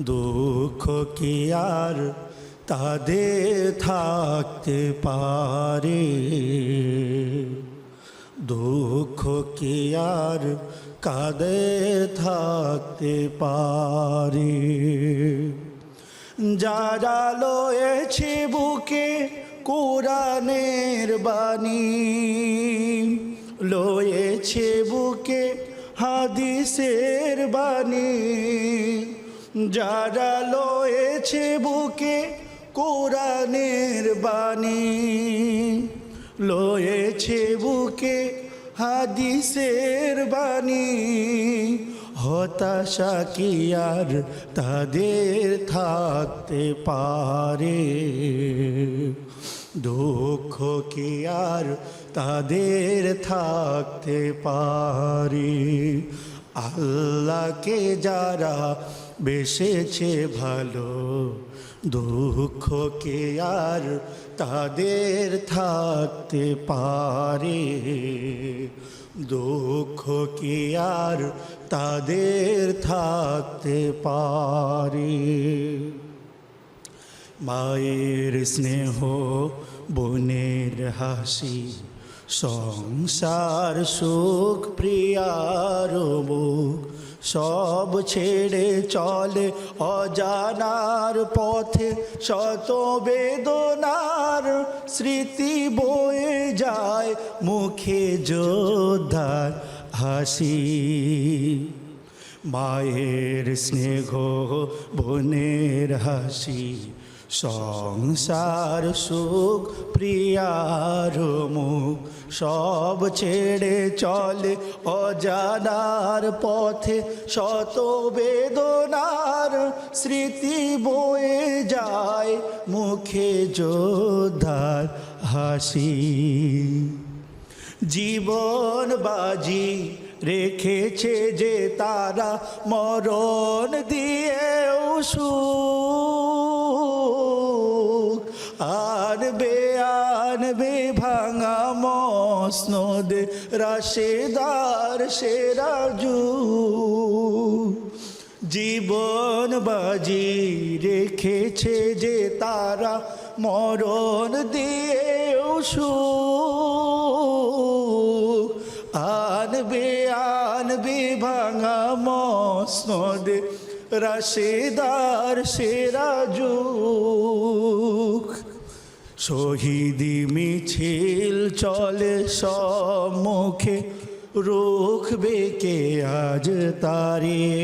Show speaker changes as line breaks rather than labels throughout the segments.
দুঃখ কি আর তাদের থাকতে পারে? দুঃখ কি আর কাদের থাকতে পারে? যারা লয়েছে বুকে কোরআনের বাণী, লয়েছে বুকে হাদিসের বাণী যারা লয়েছে বুকে কোরআনের বাণী, লয়েছে বুকে হাদিসের বাণী, হতাশা কি আর তাদের থাকতে পারে? দুঃখ কি আর তাদের থাকতে পারে? আল্লাহকে যারা বেসেছে ভালো দুঃখ কে আর তাদের থাকতে পারে। দুঃখ কি আর তাদের থাকতে পারে। মায়ের স্নেহ, বোনের হাসি সংসার সুখ প্রিয়ার মুখ সব ছেড়ে চলে অজানার পথে শত বেদনার স্মৃতি বয়ে যায় মুখে যোদ্ধার হাসি। মায়ের স্নেহ, বোনের হাসি সংসার সুখ প্রিয়ার মুখ সব ছেড়ে চলে অজানার পথে শত বেদনার স্মৃতি বয়ে যায় মুখে যোদ্ধার হাসি। জীবন বাজি রেখেছে যে তারা মরণ দিয়েও সুখ। আনবে আনবে ভাঙা মসনদ রাশেদার সেরাজু জীবন বাজি রেখেছে যে তারা মরণ দিয়ে দিয়েও সুখ। আনবে আনবে ভাঙা মসনদ রাশেদার সেরাজুক শহীদি মিছিল চলে সম্মুখে রুখবে কে আজ তারে?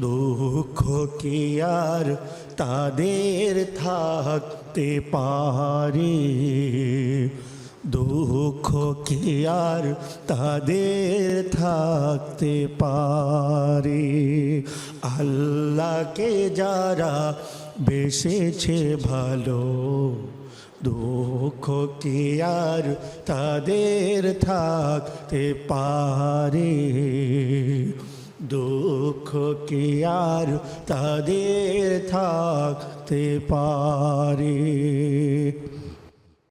দুঃখ কি আর তাদের থাকতে পারে? দুঃখ কি আর তাদের থাকতে পারে? আল্লাহকে যারা বেসেছে ভালো দুঃখ কি আর তাদের থাকতে পারে? দুঃখ কি আর তাদের থাকতে পারে?